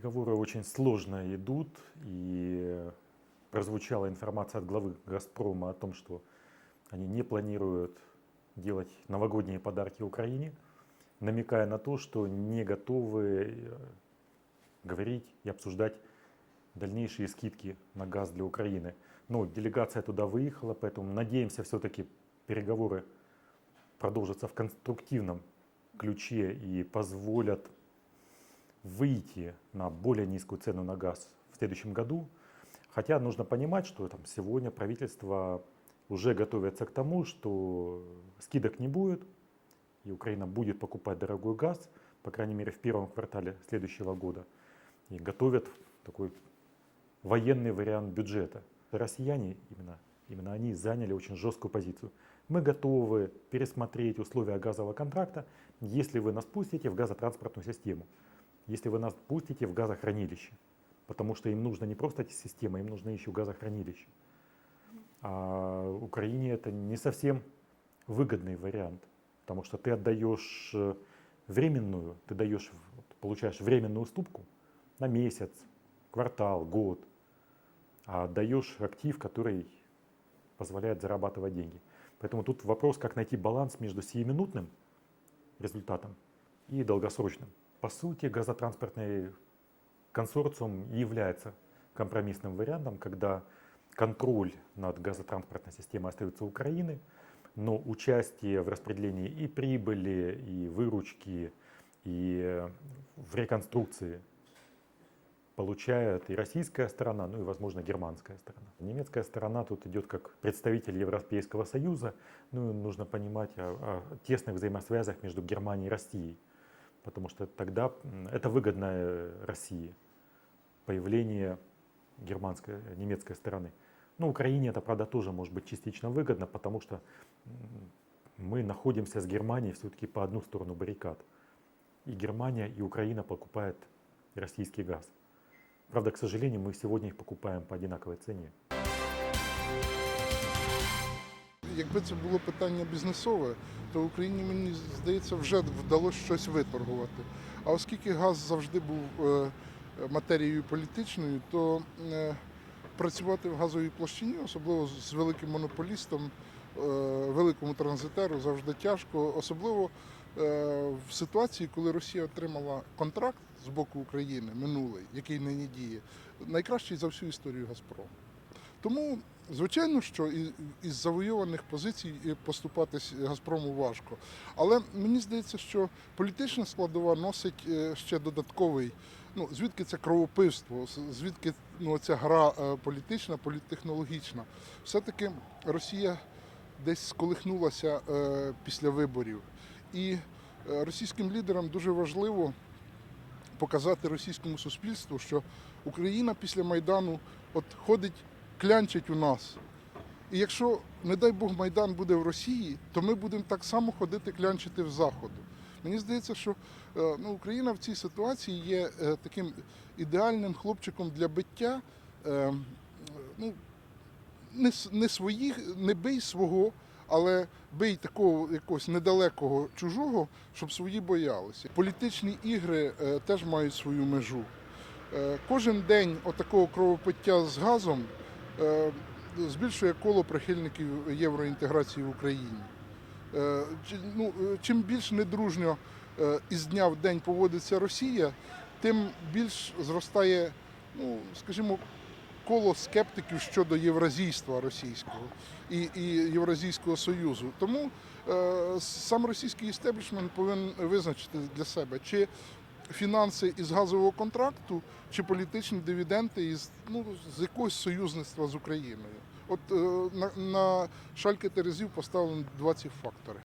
Переговоры очень сложно идут, и прозвучала информация от главы «Газпрома» о том, что они не планируют делать новогодние подарки Украине, намекая на то, что не готовы э, говорить и обсуждать дальнейшие скидки на газ для Украины. Но делегация туда выехала, поэтому надеемся все-таки переговоры продолжатся в конструктивном ключе и позволят выйти на более низкую цену на газ в следующем году. Хотя нужно понимать, что там сегодня правительство уже готовится к тому, что скидок не будет, и Украина будет покупать дорогой газ, по крайней мере в первом квартале следующего года, и готовят такой военный вариант бюджета. Россияне именно, именно они заняли очень жесткую позицию. Мы готовы пересмотреть условия газового контракта, если вы нас пустите в газотранспортную систему, если вы нас пустите в газохранилище. Потому что им нужно не просто эти системы, им нужно еще газохранилище. А Украине это не совсем выгодный вариант, потому что ты отдаешь э, временную, ты даешь, получаешь временную уступку на месяц, квартал, год, а отдаешь актив, который позволяет зарабатывать деньги. Поэтому тут вопрос, как найти баланс между сиюминутным результатом и долгосрочным. По сути, газотранспортный консорциум является компромиссным вариантом, когда контроль над газотранспортной системой остается Украины, но участие в распределении и прибыли, и выручки, и в реконструкции получает и российская сторона, ну и, возможно, германская сторона. Немецкая сторона тут идет как представитель Европейского Союза. Ну и нужно понимать о, о тесных взаимосвязях между Германией и Россией, потому что тогда это выгодно э, России, появление германской, немецкой стороны. Ну, Украине это, правда, тоже может быть частично выгодно, потому что мы находимся с Германией все-таки по одну сторону баррикад. И Германия, и Украина покупают российский газ. Правда, к сожалению, мы сегодня их покупаем по одинаковой цене. Якби це було питання бізнесове, то Україні, мені здається, вже вдалося щось виторгувати. А оскільки газ завжди був е, матерією політичною, то е, працювати в газовій площині, особливо з великим монополістом, е, великому транзитеру, завжди тяжко, особливо в ситуації, коли Росія отримала контракт з боку України минулий, який нині діє, найкращий за всю історію Газпрому. Тому, звичайно, що із завойованих позицій поступатись Газпрому важко. Але мені здається, що політична складова носить е, ще додатковий. Ну, звідки це кровопивство, звідки ну, ця гра е, політична, політтехнологічна. Все-таки Росія десь сколихнулася е, після виборів. І е, російським лідерам дуже важливо показати російському суспільству, що Україна після Майдану от ходить, клянчить у нас. І якщо, не дай Бог, Майдан буде в Росії, то ми будемо так само ходити клянчити в Заходу. Мені здається, що е, ну, Україна в цій ситуації є е, таким ідеальним хлопчиком для биття. Е, ну, не, не своїх, не бий свого, але бий такого якогось недалекого чужого, щоб свої боялися. Політичні ігри теж мають свою межу. Кожен день отакого кровопиття з газом збільшує коло прихильників євроінтеграції в Україні. Е, ну, е, чим більш недружньо е, із дня в день поводиться Росія, тим більш зростає, ну, скажімо, коло скептиків щодо євразійства російського і, і Євразійського союзу. Тому е, сам російський істеблішмент повинен визначити для себе, чи фінанси із газового контракту, чи політичні дивіденди із ну, з якогось союзництва з Україною. От е, на, на шальки терезів поставлені два ці фактори.